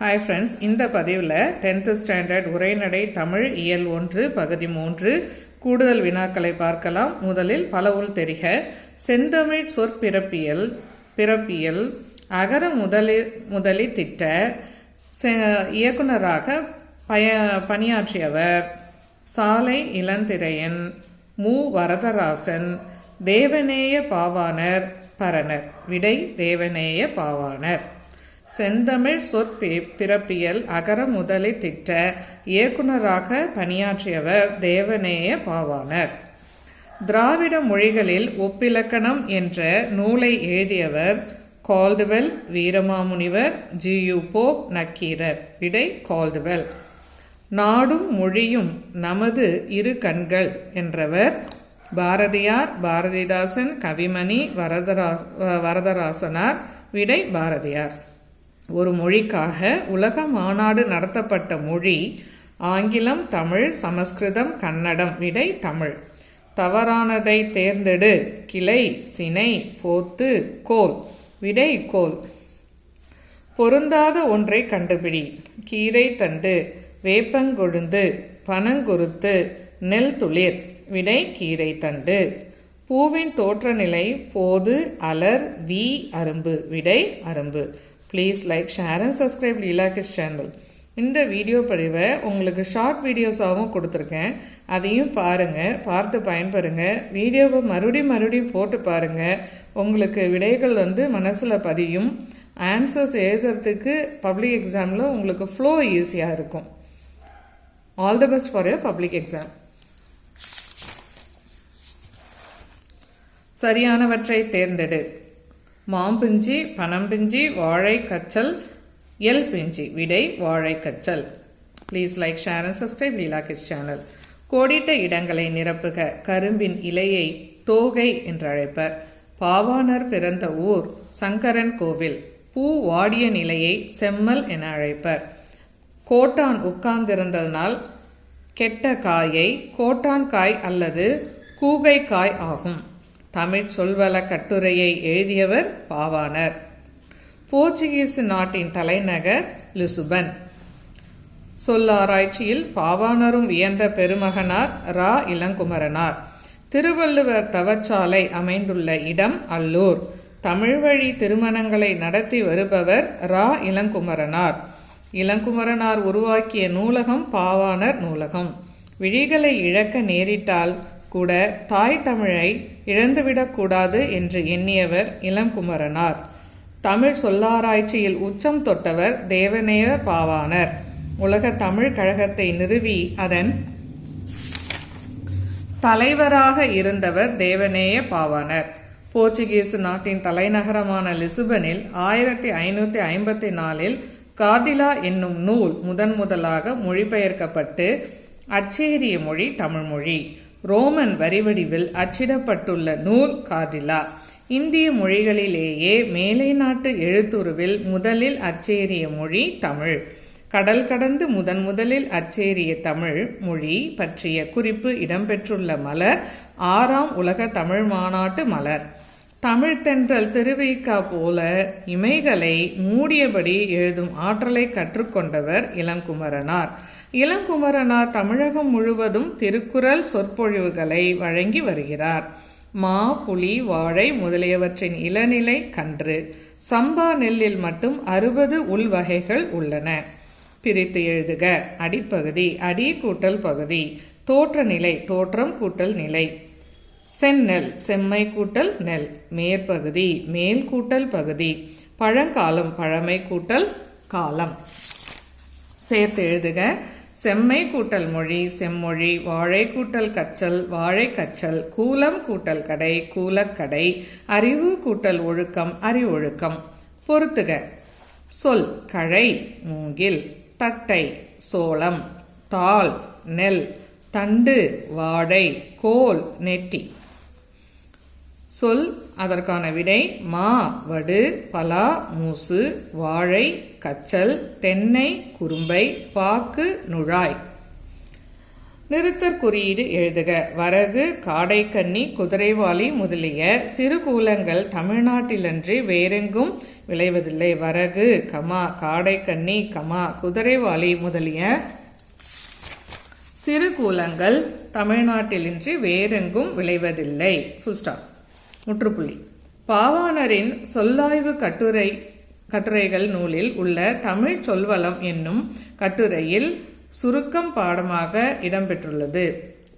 Hi friends இந்த பதிவில் tenth standard உரைநடை தமிழ் இயல் ஒன்று பகுதி மூன்று கூடுதல் வினாக்களை பார்க்கலாம். முதலில் பலவுள் தெரிக. செந்தமிழ் சொற்பிறப்பியல் பிறப்பியல் அகர முதலி முதலி திட்ட செ- இயக்குனராக பய பணியாற்றியவர் சாலை இளந்திரையன் மு. வரதராசன் தேவநேய பாவாணர் பரணர் விடை தேவநேய பாவாணர். செந்தமிழ் சொற்பி பிறப்பியல் அகர முதலை திட்ட இயக்குனராக பணியாற்றியவர் தேவநேய பாவாணர். திராவிட மொழிகளில் ஒப்பிலக்கணம் என்ற நூலை எழுதியவர் Caldwell Veeramamunivar G U Pope Nakkeerar. விடை கால்டுவெல் நாடும் மொழியும் நமது இரு கண்கள் என்றவர் பாரதியார் பாரதிதாசன் கவிமணி வரதராஸ் வரதராசனார். விடை பாரதியார். ஒரு மொழிக்காக உலக மாநாடு நடத்தப்பட்ட மொழி ஆங்கிலம் தமிழ் சமஸ்கிருதம் கன்னடம் விடை தமிழ். தவறானதை தேர்ந்தெடு. கிளை சினை போத்து கோல். விடை கோல். பொருந்தாத ஒன்றை கண்டுபிடி. கீரை தண்டு வேப்பங்கொழுந்து பனங்குருத்து நெல் துளிர். விடை கீரை தண்டு. பூவின் தோற்றநிலை போது அலர் வி அரும்பு. விடை அரும்பு. Please like share and subscribe லீலாகிஷ் channel இந்த வீடியோ பதிவை உங்களுக்கு ஷார்ட் வீடியோஸாகவும் கொடுத்துருக்கேன். அதையும் பாருங்கள் பார்த்து பயன்பெறுங்க. வீடியோவை மறுபடியும் மறுபடியும் போட்டு பாருங்கள் உங்களுக்கு விடைகள் வந்து மனசில் பதியும். ஆன்சர்ஸ் எழுதுறதுக்கு பப்ளிக் எக்ஸாமில் உங்களுக்கு ஃப்ளோ ஈஸியாக இருக்கும். All the best for your public exam சரியானவற்றை தேர்ந்தெடு. மாம்பிஞ்சி பனம்பிஞ்சி வாழை கச்சல் எல் பிஞ்சி விடை வாழை Kachchal please like share and subscribe Leela kids channel கோடிட்ட இடங்களை நிரப்புக கரும்பின் இலையை தோகை என்று அழைப்பர் பாவாணர் பிறந்த ஊர் சங்கரன் கோவில். பூ வாடிய நிலையை செம்மல் என அழைப்பர் கோட்டான் உட்கார்ந்திருந்ததனால் கெட்ட காயை கோட்டான் காய் அல்லது கூகை காய் ஆகும். தமிழ் சொல்வல கட்டுரையை எழுதியவர் பாவாணர். போர்ச்சுகீசு நாட்டின் தலைநகர் லிசுபன். சொல்லாராய்ச்சியில் பாவாணரும் வியந்த பெருமகனார் ரா. இளங்குமரனார். திருவள்ளுவர் தவச்சாலை அமைந்துள்ள இடம் அல்லூர். தமிழ் வழி திருமணங்களை நடத்தி வருபவர் ரா. இளங்குமரனார். இளங்குமரனார் உருவாக்கிய நூலகம் பாவாணர் நூலகம். விழிகளை இழக்க நேரிட்டால் கூட தாய் தமிழை இழந்துவிடக்கூடாது என்று எண்ணியவர் இளங்குமரனார் தமிழ் சொல்லாராய்ச்சியில் உச்சம் தொட்டவர் தேவநேய பாவாணர். உலக தமிழ் கழகத்தை நிறுவி அதன் தலைவராக இருந்தவர் தேவநேய பாவாணர். போர்ச்சுகீசு நாட்டின் தலைநகரமான லிசுபனில் ஆயிரத்தி ஐநூத்தி ஐம்பத்தி நாலில் கார்டிலா என்னும் நூல் முதன் முதலாக மொழிபெயர்க்கப்பட்டு அச்சேரிய மொழி தமிழ் மொழி. ரோமன் வரிவடிவில் அச்சிடப்பட்டுள்ள நூல் கார்டிலா. இந்திய மொழிகளிலேயே மேலை நாட்டு எழுத்துருவில் முதலில் அச்சேறிய மொழி தமிழ். கடல் கடந்து முதன் முதலில் அச்சேறிய தமிழ் மொழி பற்றிய குறிப்பு இடம்பெற்றுள்ள மலர் ஆறாம் உலக தமிழ் மாநாட்டு மலர். தமிழ்த்தென்றல் திருவிக்கா போல இமைகளை மூடியபடி எழுதும் ஆற்றலை கற்றுக்கொண்டவர் இளங்குமரனார். இளங்குமரனார் தமிழகம் முழுவதும் திருக்குறள் சொற்பொழிவுகளை வழங்கி வருகிறார். மா புலி வாழை முதலியவற்றின் இளநிலை கன்று. சம்பா நெல்லில் மட்டும் அறுபது உள்வகைகள் உள்ளன. பிரித்து எழுதுக. அடிப்பகுதி அடி கூட்டல் பகுதி. தோற்ற நிலை தோற்றம் கூட்டல் நிலை. செந்நெல் செம்மை கூட்டல் நெல். மேற்பகுதி மேல் கூட்டல் பகுதி. பழங்காலம் பழமை கூட்டல் காலம். சேர்த்து எழுதுக. செம்மை கூட்டல் மொழி செம்மொழி வாழை கூட்டல் கச்சல் வாழை கச்சல் கூலம் கூட்டல் கடை கூலக்கடை அறிவு கூட்டல் ஒழுக்கம் அறிவொழுக்கம் பொறுத்துக. சொல் கழை மூங்கில். தட்டை சோளம். தாள் நெல். தண்டு வாடை கோல் நெட்டி. சொல் அதற்கான விடை மா வடு பலா மூசு வாழை கச்சல் தென்னை குறும்பை பாக்கு நுழாய். நிறுத்தற் குறியீடு எழுதுக. வரகு காடைக்கன்னி குதிரைவாலி முதலிய சிறு கூலங்கள் தமிழ்நாட்டிலன்றி வேறெங்கும் விளைவதில்லை. வரகு கமா காடைக்கன்னி கமா குதிரைவாலி முதலிய சிறு கூலங்கள் தமிழ்நாட்டிலின்றி வேறெங்கும் விளைவதில்லை. ஃபுல்ஸ்டாப் முற்றுப்புள்ளி. பாவாணரின் சொல்லாய்வு கட்டுரை கட்டுரைகள் நூலில் உள்ள தமிழ் சொல்வளம் என்னும் கட்டுரையில் சுருக்கம் பாடமாக இடம்பெற்றுள்ளது.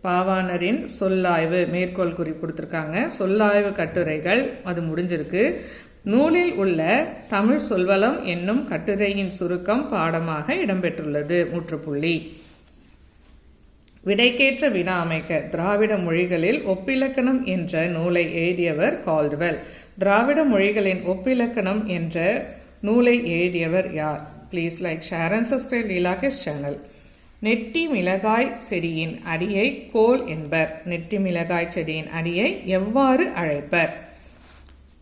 பாவாணரின் சொல்லாய்வு மேற்கோள் குறி கொடுத்துருக்காங்க. சொல்லாய்வு கட்டுரைகள் அது முடிஞ்சிருக்கு. நூலில் உள்ள தமிழ் சொல்வளம் என்னும் கட்டுரையின் சுருக்கம் பாடமாக இடம்பெற்றுள்ளது. முற்றுப்புள்ளி. விடைக்கேற்ற வினா அமைக்க திராவிட மொழிகளில் ஒப்பிலக்கணம் என்ற நூலை எழுதியவர் கால்டுவெல். திராவிட மொழிகளின் ஒப்பிலக்கணம் என்ற நூலை எழுதியவர் யார்? Please like share and subscribe லீலாகேஷ் channel நெட்டி மிளகாய் செடியின் அடியை கோல் என்பர். நெட்டி மிளகாய் செடியின் அடியை எவ்வாறு அழைப்பர்?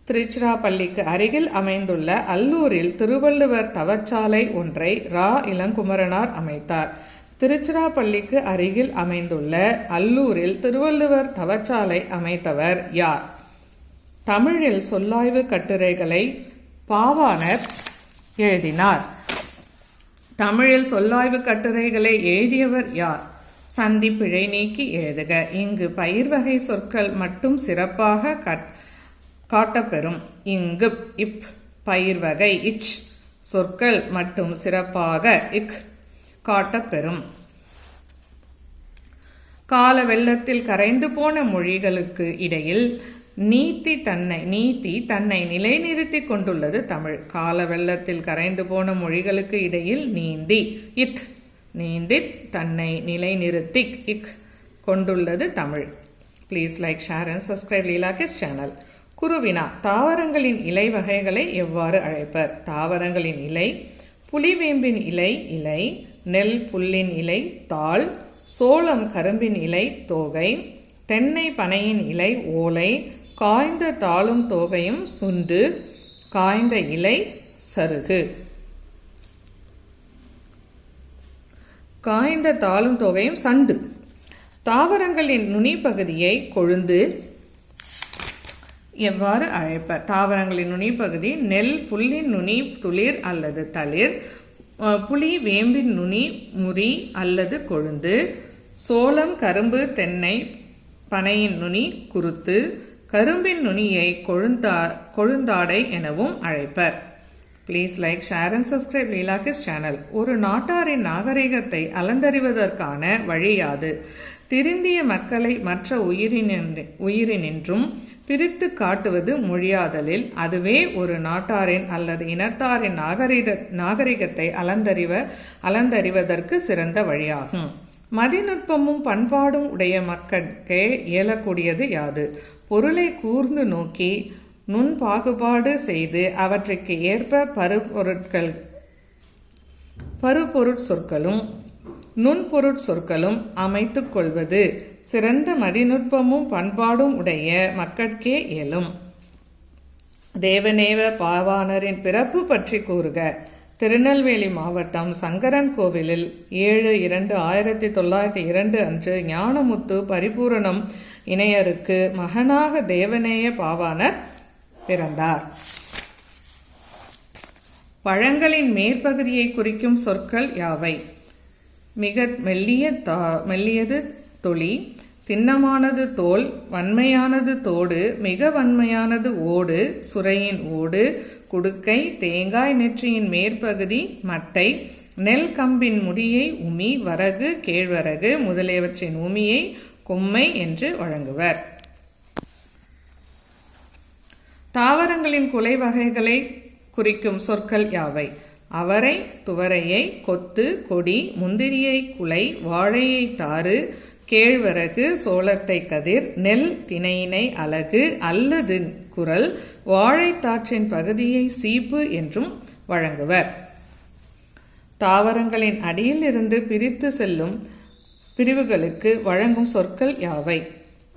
திருச்சிராப்பள்ளிக்கு அருகில் அமைந்துள்ள அல்லூரில் திருவள்ளுவர் தவச்சாலை ஒன்றை ரா. இளங்குமரனார் அமைத்தார். திருச்சிராப்பள்ளிக்கு அருகில் அமைந்துள்ள அல்லூரில் திருவள்ளுவர் தவச்சாலை அமைத்தவர் யார்? தமிழில் சொல்லாய்வு கட்டுரைகளை பாவாணர் எழுதினார். தமிழில் சொல்லாய்வு கட்டுரைகளை எழுதியவர் யார்? சந்தி பிழை நீக்கி எழுதுக. இங்கு பயிர் வகை சொற்கள் மட்டும் சிறப்பாக காட்டப்பெறும். இங்கு இப் பயிர் வகை இச் சொற்கள் மட்டும் சிறப்பாக இக் காட்டப்பெறும். கால வெள்ளத்தில் கரைந்து போன மொழிகளுக்கு இடையில் நீத்தி தன்னை நீத்தி தன்னை நிலைநிறுத்தி கொண்டுள்ளது தமிழ். கால வெள்ளத்தில் கரைந்து போன மொழிகளுக்கு இடையில் நீந்தி இத் நீந்தி தன்னை நிலைநிறுத்தி இக் கொண்டுள்ளது Tamil. Please like share and subscribe லீலாகிஸ் channel குருவினா தாவரங்களின் இலை வகைகளை எவ்வாறு அழைப்பர்? தாவரங்களின் இலை புலிவேம்பின் இலை இலை நெல் புல்லின் இலை தாள் சோளம் கரும்பின் இலை தோகை தென்னை பனையின் இலை ஓலை காய்ந்த தாளும் தோகையும் சுண்டு காய்ந்த இலை சருகு. காய்ந்த தாளும் தொகையும் சண்டு. தாவரங்களின் நுனி பகுதியை கொழுந்து எவ்வாறு அழைப்பர் தாவரங்களின் நுனி பகுதி நெல் புல்லின் நுனி துளிர் அல்லது தளிர் புளி வேம்பின் நுனி முறி அல்லது கொழுந்து சோளம் கரும்பு தென்னை பனையின் நுனி குருத்து கரும்பின் நுனியை கொழுந்தா கொழுந்தாடை எனவும் அழைப்பர். Please like share and subscribe லீலாகிஸ் channel ஒரு நாட்டாரின் நாகரிகத்தை அலந்தறிவதற்கான வழியாது திருந்திய மக்களை மற்ற உயிரினின் உயிரினின்றும் பிரித்து காட்டுவது மொழியாதலில் அதுவே ஒரு நாட்டாரின் அல்லது இனத்தாரின் நாகரிக நாகரிகத்தை அலந்தறிவ அலந்தறிவதற்கு சிறந்த வழியாகும். மதிநுட்பமும் பண்பாடும் உடைய மக்களுக்கே இயலக்கூடியது யாது? பொருளை கூர்ந்து நோக்கி நுண் பாகுபாடு செய்து அவற்றுக்கு ஏற்ப பருப்பொருட்கள் பருப்பொருட்சொற்களும் நுண்பொருட்சொற்களும் அமைத்து கொள்வது. சிறந்த மதிநுட்பமும் பண்பாடும் உடைய மக்கட்கே இயலும். தேவநேவ பாவாணரின் பிறப்பு பற்றி கூறுக. திருநெல்வேலி மாவட்டம் சங்கரன் கோவிலில் ஏழு இரண்டு ஆயிரத்தி தொள்ளாயிரத்தி இரண்டு அன்று ஞானமுத்து பரிபூரணம் இணையருக்கு மகனாக தேவநேய பாவாணர் பிறந்தார். பழங்களின் மேற்பகுதியை குறிக்கும் சொற்கள் யாவை? மிக மெல்லிய தா மெல்லியது தொளி திண்ணமானது தோல் வன்மையானது தோடு மிக வன்மையானது ஓடு சுரையின் ஓடு குடுக்கை தேங்காய் நெற்றியின் மேற்பகுதி மட்டை நெல் கம்பின் முடியை உமி வரகு கேழ்வரகு முதலியவற்றின் உமியை கொம்மை என்று வழங்குவர். தாவரங்களின் குலை வகைகளை குறிக்கும் சொற்கள் யாவை? அவரை துவரையை கொத்து கொடி முந்திரியை குலை வாழையை தாறு கேழ்வரகு சோளத்தை கதிர் நெல் திணையினை அலகு அல்லது குரல் வாழைத்தாற்றின் பகுதியை சீப்பு என்றும் வழங்குவர். தாவரங்களின் அடியில் இருந்து பிரித்து செல்லும் பிரிவுகளுக்கு வழங்கும் சொற்கள் யாவை?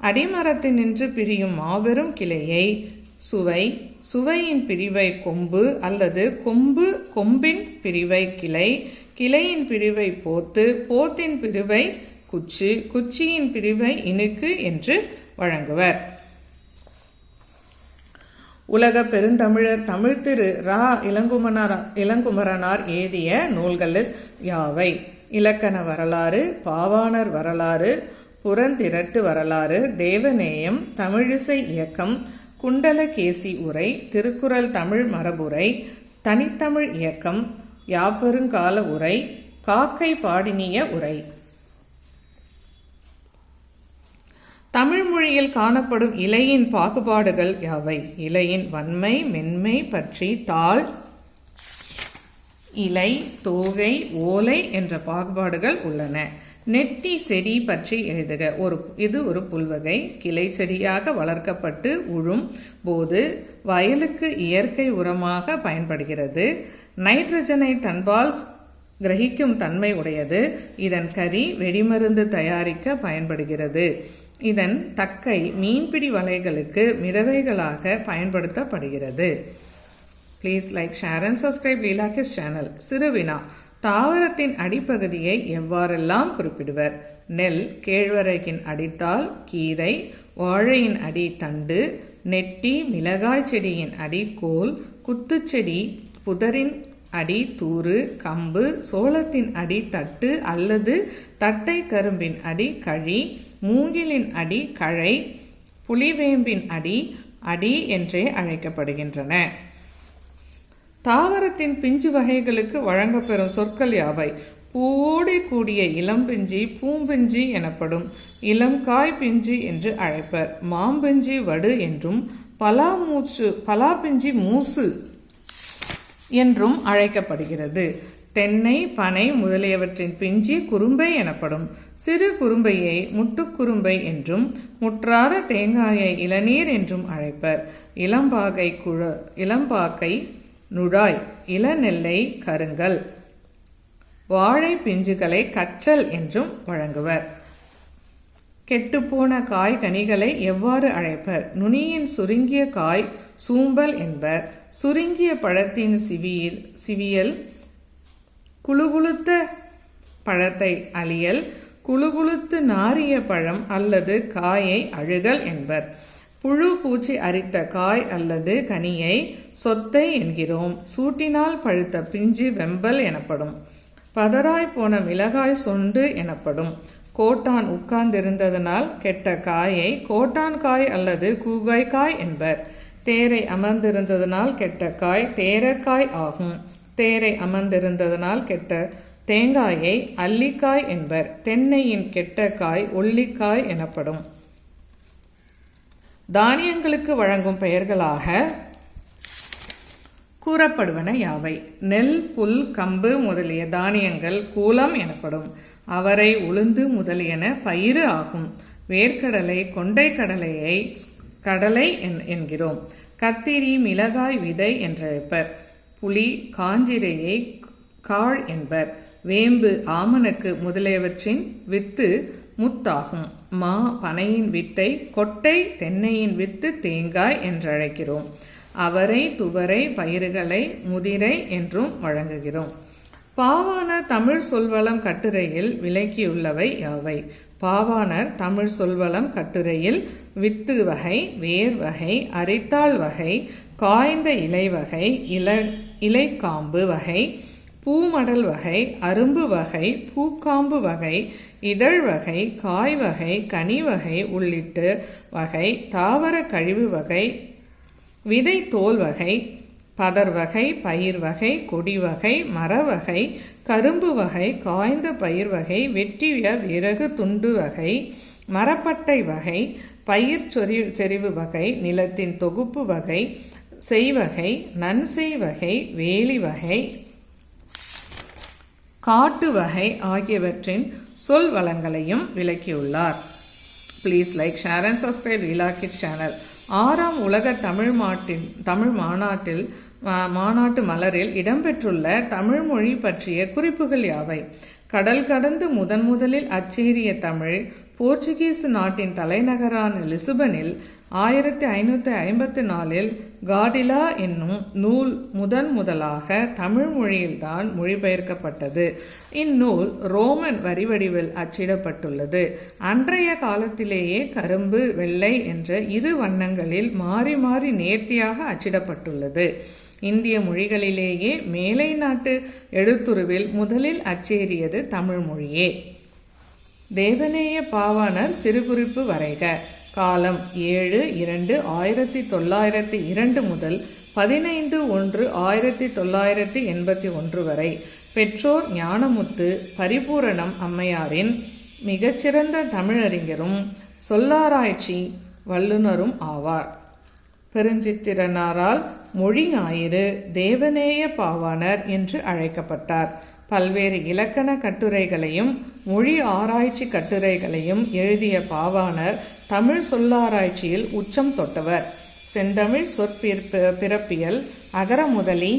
அடிமரத்தினின்று பிரியும் மாபெரும் கிளையை சுவை. சுவையின் பிரிவை கொம்பு அல்லது கொம்பு கொம்பின் பிரிவை கிளை. கிளையின் பிரிவை போத்து போத்தின் பிரிவை குச்சு குச்சியின் பிரிவை இனுக்கு என்று வழங்குவர். உலக பெருந்தமிழர் தமிழ் திரு ரா. இளங்குமனார் இளங்குமரனார் ஏதிய நூல்களில் யாவை? இலக்கண வரலாறு பாவாணர் வரலாறு புறந்திரட்டு வரலாறு தேவநேயம் தமிழிசை இயக்கம் குண்டலகேசி உரை திருக்குறள் தமிழ் மரபுரை தனித்தமிழ் இயக்கம் யாப்பெருங்கால உரை காக்கை பாடினிய உரை. தமிழ் மொழியில் காணப்படும் இலையின் பாகுபாடுகள் யாவை? இலையின் வன்மை மென்மை பற்றி தாள் இலை தோகை ஓலை என்ற பாகுபாடுகள் உள்ளன. நெட்டி செடி பற்றி எழுதுக. ஒரு இது ஒரு புல்வகை. கிளை செடியாக வளர்க்கப்பட்டு உழும் போது வயலுக்கு இயற்கை உரமாக பயன்படுகிறது. நைட்ரஜனை தன்பால் கிரகிக்கும் தன்மை உடையது. இதன் கறி வெடிமருந்து தயாரிக்க பயன்படுகிறது. இதன் தக்கை மீன்பிடி வலைகளுக்கு மிதவைகளாக பயன்படுத்தப்படுகிறது. Please like share and subscribe லீலாக்கிஸ் channel சிறுவினா. தாவரத்தின் அடிப்பகுதியை எவ்வாறெல்லாம் குறிப்பிடுவர்? நெல் கேழ்வரகின் அடித்தால் கீரை வாழையின் அடி தண்டு நெட்டி மிளகாய் செடியின் அடி கோல் குத்துச்செடி புதரின் அடி தூறு கம்பு சோளத்தின் அடி தட்டு அல்லது தட்டை கரும்பின் அடி கழி மூங்கிலின் அடி கழை புலிவேம்பின் அடி அடி என்றே அழைக்கப்படுகின்றன. தாவரத்தின் பிஞ்சு வகைகளுக்கு வழங்கப்பெறும் சொற்கள் யாவை? பூவோடு கூடிய இளம்பிஞ்சி பூம்பிஞ்சி எனப்படும். இளம் காய் பிஞ்சு என்று அழைப்பர். மாம்பிஞ்சி வடு என்றும் பலா மூச்சு பலா பலாபிஞ்சி மூசு என்றும் அழைக்கப்படுகிறது. தென்னை பனை முதலியவற்றின் பிஞ்சி குறும்பை எனப்படும். சிறு குறும்பையை முட்டுக்குறும்பை என்றும் முற்றாத தேங்காயை இளநீர் என்றும் அழைப்பர். இளம்பாகை குழ இளம்பாக்கை நுழாய் இளநெல்லை கருங்கல். வாழை பிஞ்சுகளை கச்சல் என்றும் வழங்குவர். கெட்டுப்போன காய் கனிகளை எவ்வாறு அழைப்பர்? நுனியின் சுருங்கிய காய் சூம்பல் என்பர். சுருங்கிய பழத்தின் சிவியில் சிவியல் குழுகுழுத்த பழத்தை அழியல் குழுகுழுத்து நாரிய பழம் அல்லது காயை அழுகல் என்பர். புழு பூச்சி அரித்த காய் அல்லது கனியை சொத்தை என்கிறோம். சூட்டினால் பழுத்த பிஞ்சு வெம்பல் எனப்படும். பதராய் போன மிளகாய் சொண்டு எனப்படும். கோட்டான் உட்கார்ந்திருந்ததனால் கெட்ட காயை கோட்டான் காய் அல்லது கூகாய் காய் என்பர். தேரை அமர்ந்திருந்ததனால் கெட்ட காய் தேரக்காய் ஆகும். தேரை அமர்ந்திருந்ததனால் கெட்ட தேங்காயை அல்லிக்காய் என்பர். தென்னையின் கெட்ட காய் ஒல்லிக்காய் எனப்படும். தானியங்களுக்கு வழங்கும் பெயர்களாக கூறப்படுவன யாவை? நெல் புல் கம்பு முதலிய தானியங்கள் கூலம் எனப்படும். அவரை உளுந்து முதலியன பயிறு ஆகும். வேர்க்கடலை கொண்டை கடலையை கடலை என்கிறோம். கத்திரி மிளகாய் விதை என்றழைப்பர் புலி காஞ்சிரையை காழ் என்பர். வேம்பு ஆமணக்கு முதலியவற்றின் வித்து முத்தாகும். மா பனையின் வித்தை கொட்டை தென்னையின் வித்து தேங்காய் என்றழைக்கிறோம். அவரை துவரை பயிர்களை முதிரை என்றும் வழங்குகிறோம். பாவான தமிழ் சொல்வளம் கட்டுரையில் விளக்கியுள்ளவை யாவை? பாவாணர் தமிழ் சொல்வளம் கட்டுரையில் வித்து வகை வேர் வகை அரித்தாள் வகை காய்ந்த இலை வகை இல இலைக்காம்பு வகை பூமடல் வகை அரும்பு வகை பூக்காம்பு வகை இதழ் வகை காய் வகை கனி வகை உள்ளிட்டு வகை தாவர கழிவு வகை விதை தோல் வகை பதர் வகை பயிர் வகை கொடி வகை மர வகை கரும்பு வகை காய்ந்த பயிர் வகை வெட்டிய விறகு துண்டு வகை மரப்பட்டை வகை பயிர் சொறி செறிவு வகை நிலத்தின் தொகுப்பு வகை செய்வகை நன்செய் வகை வேலி வகை காட்டு வகை ஆகியவற்றின் சொல் வளங்களையும் விளக்கியுள்ளார். Please like share and subscribe Leela kid channel ஆறாம் உலக தமிழ் மாட்டின் தமிழ் மாநாட்டில் மாநாட்டு மலரில் இடம்பெற்றுள்ள தமிழ் மொழி பற்றிய குறிப்புகள் யாவை? கடல் கடந்து முதன் முதலில் அச்சேரிய தமிழ் போர்ச்சுகீஸ் நாட்டின் தலைநகரான லிசுபனில் ஆயிரத்தி ஐநூற்றி ஐம்பத்தி நாலில் காடிலா என்னும் நூல் முதன் முதலாக தமிழ் மொழியில்தான் மொழிபெயர்க்கப்பட்டது. இந்நூல் ரோமன் வரிவடிவில் அச்சிடப்பட்டுள்ளது. அன்றைய காலத்திலேயே கரும்பு வெள்ளை என்ற இரு வண்ணங்களில் மாறி மாறி நேர்த்தியாக அச்சிடப்பட்டுள்ளது. இந்திய மொழிகளிலேயே மேலை நாட்டு எழுத்துருவில் முதலில் அச்சேறியது தமிழ் மொழியே. தேவநேய பாவாணர் சிறுகுறிப்பு வரைக. காலம் ஏழு இரண்டு ஆயிரத்தி தொள்ளாயிரத்தி இரண்டு முதல் பதினைந்து ஒன்று ஆயிரத்தி தொள்ளாயிரத்தி எண்பத்தி ஒன்று வரை. பெற்றோர் ஞானமுத்து பரிபூரணம் அம்மையாரின் மிகச்சிறந்த தமிழறிஞரும் சொல்லாராய்ச்சி வல்லுனரும் ஆவார். பெருஞ்சித்திரனாரால் மொழி ஞாயிறு தேவநேய பாவாணர் என்று அழைக்கப்பட்டார். பல்வேறு இலக்கண கட்டுரைகளையும் மொழி ஆராய்ச்சி கட்டுரைகளையும் எழுதிய பாவாணர் தமிழ் சொல்லாராய்ச்சியில் உச்சம் தொட்டவர். செந்தமிழ் சொற்பிறப்பு பிறப்பியல் அகர முதலி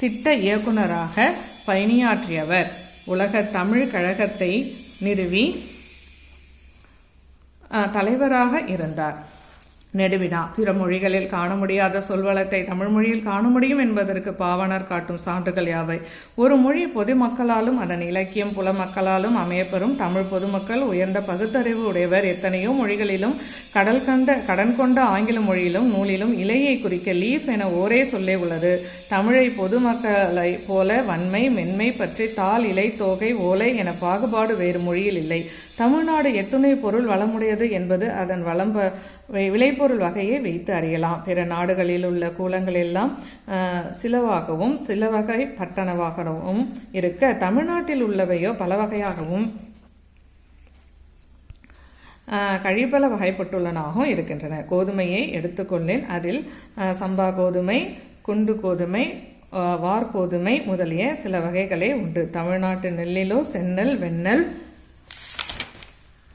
திட்ட இயக்குனராக பயணியாற்றியவர் உலக தமிழ் கழகத்தை நிறுவி தலைவராக இருந்தார். நெடுவினா. பிற மொழிகளில் காண முடியாத சொல்வளத்தை தமிழ் மொழியில் காண முடியும் என்பதற்கு பாவனர் காட்டும் சான்றுகள் யாவை? ஒரு மொழி பொதுமக்களாலும் அதன் இலக்கியம் புலமக்களாலும் அமையப்பெறும். தமிழ் பொதுமக்கள் உயர்ந்த பகுத்தறிவு உடையவர். எத்தனையோ மொழிகளிலும் கடல் கண்ட கடன் கொண்ட ஆங்கில மொழியிலும் நூலிலும் இலையை குறிக்க லீஃப் என ஒரே சொல்லே உள்ளது. தமிழை பொதுமக்களை போல வன்மை மென்மை பற்றி தாள் இலை தோகை ஓலை என பாகுபாடு வேறு மொழியில் இல்லை. தமிழ்நாடு எத்துணை பொருள் வளமுடையது என்பது அதன் வளம்ப விளைபொருள் வகையை வைத்து அறியலாம். பிற நாடுகளில் உள்ள கூலங்கள் எல்லாம் சிலவாகவும் சில வகை பட்டணவாகவும் இருக்க தமிழ்நாட்டில் உள்ளவையோ பல வகையாகவும் கழிப்பல வகைப்பட்டுள்ளனாகவும் இருக்கின்றன. கோதுமையை எடுத்துக்கொள்ளேன் அதில் சம்பா கோதுமை குண்டு கோதுமை வார்கோதுமை முதலிய சில வகைகளே உண்டு. தமிழ்நாட்டு நெல்லிலோ செந்நெல் வெண்ணெல்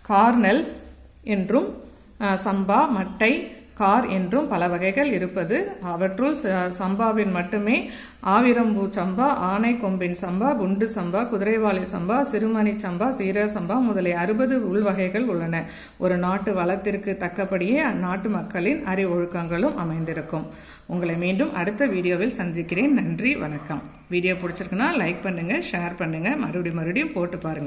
கார்னெல் என்றும் சம்பா மட்டை கார் என்றும் பல வகைகள் இருப்பது. அவற்றுள் ச- சம்பாவின் மட்டுமே. ஆவிரம்பூ சம்பா ஆனை கொம்பின் சம்பா குண்டு சம்பா குதிரைவாளி சம்பா சிறுமணி சம்பா சீர சம்பா முதலிய அறுபது உள்வகைகள் உள்ளன. ஒரு நாட்டு வளத்திற்கு தக்கபடியே அந்நாட்டு மக்களின் அறிவொழுக்கங்களும் அமைந்திருக்கும். உங்களை மீண்டும் அடுத்த வீடியோவில் சந்திக்கிறேன். நன்றி வணக்கம். வீடியோ பிடிச்சிருக்குன்னா லைக் பண்ணுங்கள் ஷேர் பண்ணுங்கள் மறுபடியும் மறுபடியும் போட்டு பாருங்கள்